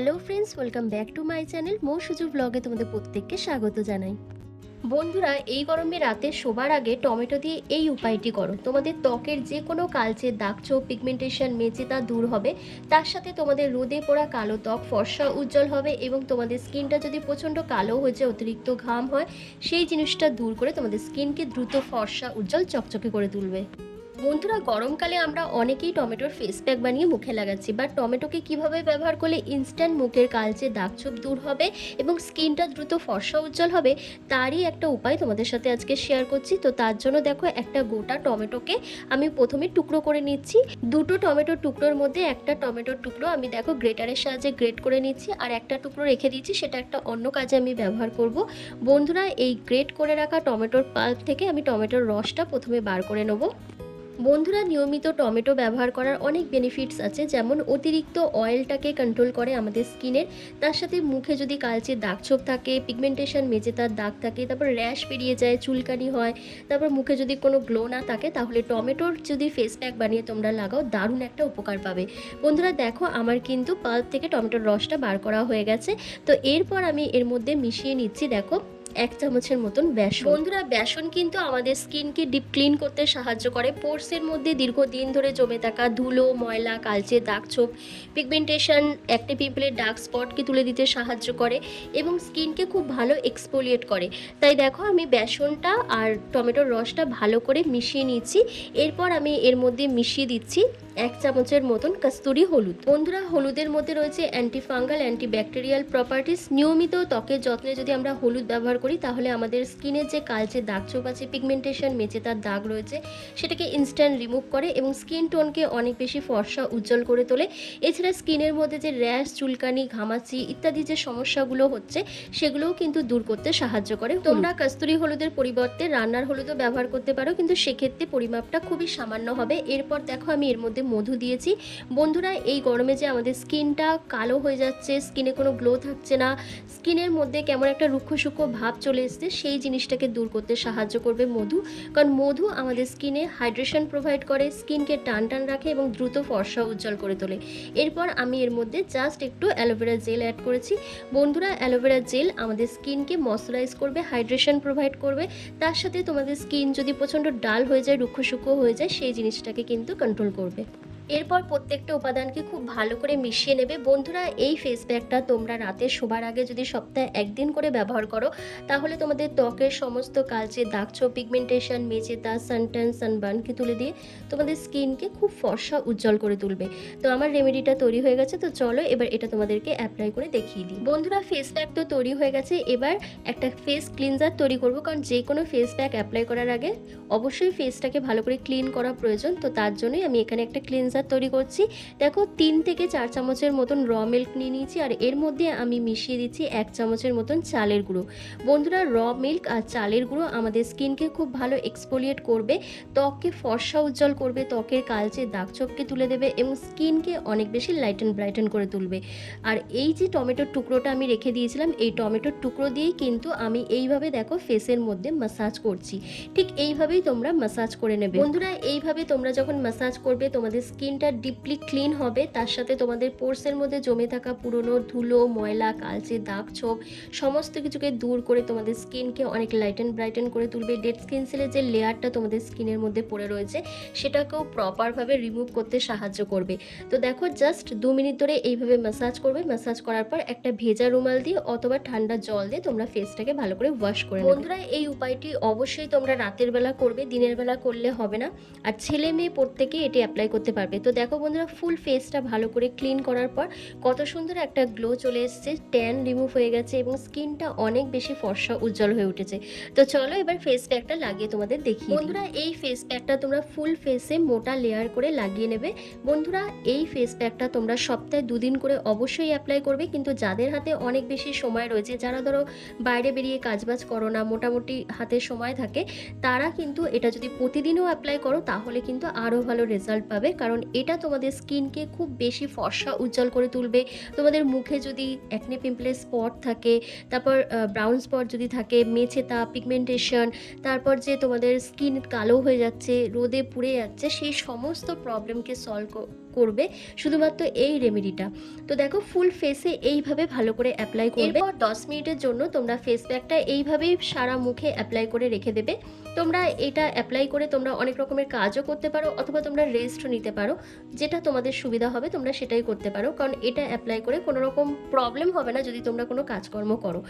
Hello friends, welcome back to my channel Mo Suju ব্লগে তোমাদের প্রত্যেককে স্বাগত জানাই। বন্ধুরা, এই গরমে রাতে শোবার আগে টমেটো দিয়ে এই উপায়টি করো। তোমাদের ত্বকের যে কোনো কালচে দাগচোপ পিগমেন্টেশন মেচে তা দূর হবে। তার সাথে তোমাদের রোদে পড়া কালো ত্বক, ফর্সা উজ্জ্বল হবে এবং তোমাদের স্কিনটা যদি প্রচণ্ড কালো হয়ে যায়, অতিরিক্ত ঘাম হয়, সেই জিনিসটা দূর করে তোমাদের স্কিনকে দ্রুত ফর্সা, উজ্জ্বল, চকচকে করে তুলবে। বন্ধুরা, গরমকালে আমরা অনেকেই টমেটোর ফেস প্যাক বানিয়ে মুখে লাগাচ্ছি বা টমেটোকে কীভাবে ব্যবহার করলে ইনস্ট্যান্ট মুখের কালচে দাগছোপ দূর হবে এবং স্কিনটা দ্রুত ফর্সা উজ্জ্বল হবে, তারই একটা উপায় তোমাদের সাথে আজকে শেয়ার করছি। তো তার জন্য দেখো, একটা গোটা টমেটোকে আমি প্রথমে টুকরো করে নিচ্ছি। দুটো টমেটোর টুকরোর মধ্যে একটা টমেটোর টুকরো আমি দেখো গ্রেটারের সাহায্যে গ্রেট করে নিচ্ছি, আর একটা টুকরো রেখে দিচ্ছি, সেটা একটা অন্য কাজে আমি ব্যবহার করব। বন্ধুরা, এই গ্রেট করে রাখা টমেটোর পাল্প থেকে আমি টমেটোর রসটা প্রথমে বার করে নেব। বন্ধুরা নিয়মিত টমেটো ব্যবহার করার অনেক বেনিফিটস আছে, যেমন অতিরিক্ত অয়েলটাকে কন্ট্রোল করে আমাদের স্কিনের তার সাথে মুখে যদি কালচে দাগছোপ থাকে পিগমেন্টেশন মেজে তার দাগ থাকে, তারপর র্যাশ বেরিয়ে যায়, চুলকানি হয়, তারপর মুখে যদি কোনো গ্লো না থাকে, তাহলে টমেটোর যদি ফেস প্যাক বানিয়ে তোমরা লাগাও, দারুণ একটা উপকার পাবে। বন্ধুরা দেখো, আমার কিন্তু পাল্প থেকে টমেটোর রসটা বার করা হয়ে গেছে। তো এরপর আমি এর মধ্যে মিশিয়ে নিচ্ছি, দেখো। এক চামচের মতন বেসন। বন্ধুরা, বেসন কিন্তু আমাদের স্কিনকে ডিপ ক্লিন করতে সাহায্য করে। পোর্সের মধ্যে দীর্ঘদিন ধরে জমে থাকা ধুলো, ময়লা, কালচে, দাগ ছোপ পিগমেন্টেশন একটি পিম্পলের ডার্ক স্পটকে তুলে দিতে সাহায্য করে এবং স্কিনকে খুব ভালো এক্সপোলিয়েট করে। তাই দেখো, আমি বেসনটা আর টমেটোর রসটা ভালো করে মিশিয়ে নিচ্ছি। এরপর আমি এর মধ্যে মিশিয়ে দিচ্ছি এক চামচের মতন কস্তুরি হলুদ। বন্ধুরা, হলুদের মধ্যে রয়েছে anti fungal anti bacterial properties নিয়মিত ত্বকের যত্নে যদি আমরা হলুদ ব্যবহার করি, তাহলে আমাদের স্কিনের যে কালচে দাগ ছোপ আছে পিগমেন্টেশন মেচে তার দাগ রয়েছে, সেটাকে ইনস্ট্যান্ট রিমুভ করে এবং স্কিন টোনকে অনেক বেশি ফর্সা, উজ্জ্বল করে তোলে। এছাড়া স্কিনের মধ্যে যে র্যাশ, চুলকানি, ঘামাচি ইত্যাদি যে সমস্যাগুলো হচ্ছে, সেগুলোও কিন্তু দূর করতে সাহায্য করে। তোমরা কস্তুরি হলুদের পরিবর্তে রান্নার হলুদও ব্যবহার করতে পারো, কিন্তু সেক্ষেত্রে পরিমাপটা খুবই সামান্য হবে। এরপর দেখো আমি এর মধ্যে মধু দিয়েছি। বন্ধুরা, এই গরমে যে আমাদের স্কিনটা কালো হয়ে যাচ্ছে, স্কিনে কোনো গ্লো থাকছে না, স্কিনের মধ্যে কেমন একটা রুক্ষ সূক্ষ্ম ভাব চলে এসছে, সেই জিনিসটাকে দূর করতে সাহায্য করবে মধু। কারণ মধু আমাদের স্কিনে হাইড্রেশন প্রোভাইড করে, স্কিনকে টান টান রাখে এবং দ্রুত ফর্সা উজ্জ্বল করে তোলে। এরপর আমি এর মধ্যে জাস্ট একটু অ্যালোভেরা জেল অ্যাড করেছি। বন্ধুরা অ্যালোভেরা জেল আমাদের স্কিনকে ময়শ্চারাইজ করবে হাইড্রেশন প্রোভাইড করবে। তার সাথে তোমাদের স্কিন যদি প্রচণ্ড ডাল হয়ে যায় রুক্ষ সূক্ষ্ম হয়ে যায়, সেই জিনিসটাকে কিন্তু কন্ট্রোল করবে। এরপর প্রত্যেকটা উপাদানকে খুব ভালো করে মিশিয়ে নেবে। বন্ধুরা, এই ফেস প্যাকটা তোমরা রাতে শোবার আগে যদি সপ্তাহে একদিন করে ব্যবহার করো, তাহলে তোমাদের ত্বকের সমস্ত কালচে দাগছো পিগমেন্টেশন মেচে তা সানটান সানবার্নকে তুলে দিয়ে তোমাদের স্কিনকে খুব ফর্সা, উজ্জ্বল করে তুলবে। তো আমার রেমেডিটা তৈরি হয়ে গেছে, তো চলো এবার এটা তোমাদেরকে অ্যাপ্লাই করে দেখিয়ে দিই। বন্ধুরা ফেস প্যাক তো তৈরি হয়ে গেছে, এবার একটা ফেস ক্লিনজার তৈরি করব, কারণ যে কোনো ফেস প্যাক অ্যাপ্লাই করার আগে অবশ্যই ফেসটাকে ভালো করে ক্লিন করা প্রয়োজন। তো তার জন্যই আমি এখানে একটা ক্লিনজার তৈরি করছি। দেখো, তিন থেকে চার চামচের মতন র মিল্ক নিয়ে নিয়েছি আর এর মধ্যে আমি মিশিয়ে দিচ্ছি এক চামচের মতন চালের গুঁড়ো। বন্ধুরা, র মিল্ক আর চালের গুঁড়ো আমাদের স্কিনকে খুব ভালো এক্সপোলিয়েট করবে, ত্বককে ফর্সা উজ্জ্বল করবে, ত্বকের কালচে দাগছোপকে তুলে দেবে এবং স্কিনকে অনেক বেশি লাইটেন ব্রাইটেন করে তুলবে। আর এই যে টমেটোর টুকরোটা আমি রেখে দিয়েছিলাম, এই টমেটোর টুকরো দিয়েই কিন্তু আমি এইভাবে দেখো ফেসের মধ্যে মাসাজ করছি। ঠিক এইভাবেই তোমরা মাসাজ করে নেবে। বন্ধুরা, এইভাবে তোমরা যখন মাসাজ করবে, তোমাদের স্কিনটা ডিপলি ক্লিন হবে, তার সাথে তোমাদের পোর্সের মধ্যে জমে থাকা পুরনো ধুলো, ময়লা, কালচে, দাগ ছোপ, সমস্ত কিছুকে দূর করে তোমাদের স্কিনকে অনেক লাইট লাইটেন ব্রাইটেন করে তুলবে। ডেড স্কিন সেলের যে লেয়ারটা তোমাদের স্কিনের মধ্যে পড়ে রয়েছে, সেটাকেও প্রপারভাবে রিমুভ করতে সাহায্য করবে। তো দেখো জাস্ট দু মিনিট ধরে এইভাবে ম্যাসাজ করবে। ম্যাসাজ করার পর একটা ভেজা রুমাল দিয়ে অথবা ঠান্ডা জল দিয়ে তোমরা ফেসটাকে ভালো করে ওয়াশ করে বন্ধুরা, এই উপায়টি অবশ্যই তোমরা রাতের বেলা করবে, দিনের বেলা করলে হবে না। আর ছেলে মেয়ে প্রত্যেকেই এটি অ্যাপ্লাই করতে পারবে। তো দেখো বন্ধুরা ফুল ফেসটা ভালো করে ক্লিন করার পর কত সুন্দর একটা গ্লো চলে এসেছে ট্যান রিমুভ হয়ে গেছে এবং স্কিনটা অনেক বেশি ফর্সা, উজ্জ্বল হয়ে উঠেছে। তো চলো এবার ফেস প্যাকটা লাগিয়ে তোমাদের দেখি বন্ধুরা, এই ফেস প্যাকটা তোমরা ফুল ফেসে মোটা লেয়ার করে লাগিয়ে নেবে। বন্ধুরা, এই ফেস প্যাকটা তোমরা সপ্তাহে দুদিন করে অবশ্যই অ্যাপ্লাই করবে। কিন্তু যাদের হাতে অনেক বেশি সময় রয়েছে, যারা ধরো বাইরে বেরিয়ে কাজবাজ করো না, মোটামুটি হাতে সময় থাকে, তারা কিন্তু এটা যদি প্রতিদিনও অ্যাপ্লাই করো, তাহলে কিন্তু আরও ভালো রেজাল্ট পাবে। কারণ এটা তোমাদের স্কিনকে খুব বেশি ফর্সা উজ্জ্বল করে তুলবে। তোমাদের মুখে যদি একনে পিম্পলের স্পট থাকে, তারপর ব্রাউন স্পট যদি থাকে মেছে তা পিগমেন্টেশন তারপর যে তোমাদের স্কিন কালো হয়ে যাচ্ছে, রোদে পুড়ে যাচ্ছে, সেই সমস্ত প্রবলেমকে সলভ করবে শুধুমাত্র এই রেমেডিটা তো দেখো ফুল ফেসে এইভাবে ভালো করে অ্যাপ্লাই করবে। এরপর দশ মিনিটের জন্য তোমরা ফেস প্যাকটা এইভাবেই সারা মুখে অ্যাপ্লাই করে রেখে দেবে। তোমরা এটা অ্যাপ্লাই করে তোমরা অনেক রকমের কাজও করতে পারো অথবা তোমরা রেস্টও নিতে পারো। যেটা তোমাদের সুবিধা হবে, তোমরা সেটাই করতে পারো। কারণ এটা অ্যাপ্লাই করে কোনো রকম প্রবলেম হবে না যদি তোমরা কোনো কাজকর্ম করো।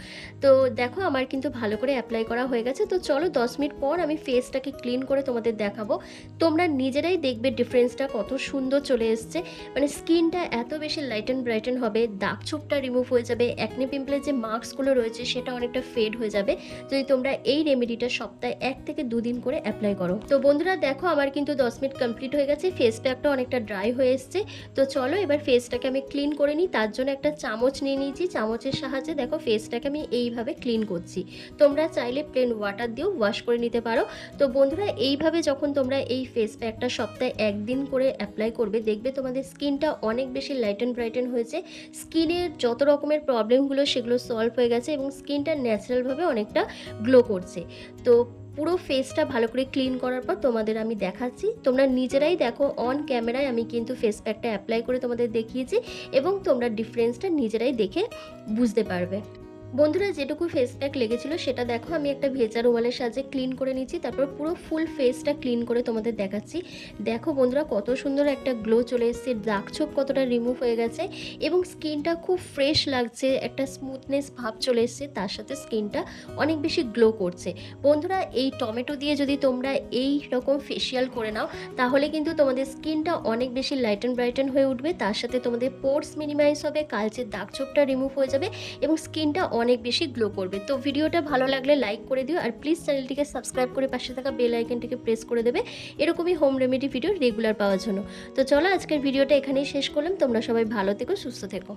তো দেখো, আমার কিন্তু ভালো করে অ্যাপ্লাই করা হয়ে গেছে। তো চলো, দশ মিনিট পর আমি ফেসটাকে ক্লিন করে তোমাদের দেখাবো। তোমরা নিজেরাই দেখবে ডিফারেন্সটা কত সুন্দর চলে এসছে। মানে স্কিনটা এত বেশি লাইটেন ব্রাইটেন হবে, দাগ ছোপটা রিমুভ হয়ে যাবে অ্যাকনে পিম্পলের যে মার্কসগুলো রয়েছে সেটা অনেকটা ফেড হয়ে যাবে। যদি তোমরা এই রেমেডিটা সপ্তাহে এক থেকে দুদিন করে অ্যাপ্লাই করো। তো বন্ধুরা, দেখো আমার কিন্তু দশ মিনিট কমপ্লিট হয়ে গেছে ফেস প্যাকটা অনেকটা ড্রাই হয়ে এসছে। তো চলো এবার ফেসটাকে আমি ক্লিন করে নিই, তার জন্য একটা চামচ নিয়ে নিয়েছি। চামচের সাহায্যে দেখো ফেসটাকে আমি এইভাবে ক্লিন করছি। তোমরা চাইলে প্লেন ওয়াটার দিয়েও ওয়াশ করে নিতে পারো। তো বন্ধুরা, এইভাবে যখন তোমরা এই ফেস প্যাকটা সপ্তাহে একদিন করে অ্যাপ্লাই করবে, দেখবে তোমাদের স্কিনটা অনেক বেশি লাইটেন ব্রাইটেন হয়েছে। স্কিনের যত রকমের প্রবলেমগুলো সেগুলো সলভ হয়ে গেছে এবং স্কিনটা ন্যাচারালভাবে অনেকটা গ্লো করছে। তো পুরো ফেসটা ভালো করে ক্লিন করার পর তোমাদের আমি দেখাচ্ছি। তোমরা নিজেরাই দেখো অন ক্যামেরায় আমি কিন্তু ফেস প্যাকটা অ্যাপ্লাই করে তোমাদের দেখিয়েছি এবং তোমরা ডিফারেন্সটা নিজেরাই দেখে বুঝতে পারবে। বন্ধুরা, যেটুকু ফেস প্যাক লেগেছিল সেটা দেখো। আমি একটা ভেজা রুমালের সাহায্যে ক্লিন করে নিচ্ছি তারপর পুরো ফুল ফেসটা ক্লিন করে তোমাদের দেখাচ্ছি। দেখো বন্ধুরা, কত সুন্দর একটা গ্লো চলে এসেছে দাগ ছোপ কতটা রিমুভ হয়ে গেছে, এবং স্কিনটা খুব ফ্রেশ লাগছে, একটা স্মুথনেস ভাব চলে এসেছে, তার সাথে স্কিনটা অনেক বেশি গ্লো করছে। বন্ধুরা, এই টমেটো দিয়ে যদি তোমরা এই রকম ফেসিয়াল করে নাও, তাহলে কিন্তু তোমাদের স্কিনটা অনেক বেশি লাইটেন ব্রাইটেন হয়ে উঠবে, তার সাথে তোমাদের পোর্স মিনিমাইজ হবে কালচের দাগ ছোপটা রিমুভ হয়ে যাবে, এবং স্কিনটা অনেক বেশি গ্লো করবে। তো ভিডিওটা ভালো লাগলে লাইক করে দিও আর প্লিজ চ্যানেলটিকে সাবস্ক্রাইব করে পাশে থাকা বেল আইকনটিকে প্রেস করে দেবে। এরকমই হোম রেমেডি ভিডিও রেগুলার পাওয়ার জন্য। তো চলো আজকের ভিডিওটা এখানেই শেষ করলাম। তোমরা সবাই ভালো থেকো, সুস্থ থেকো।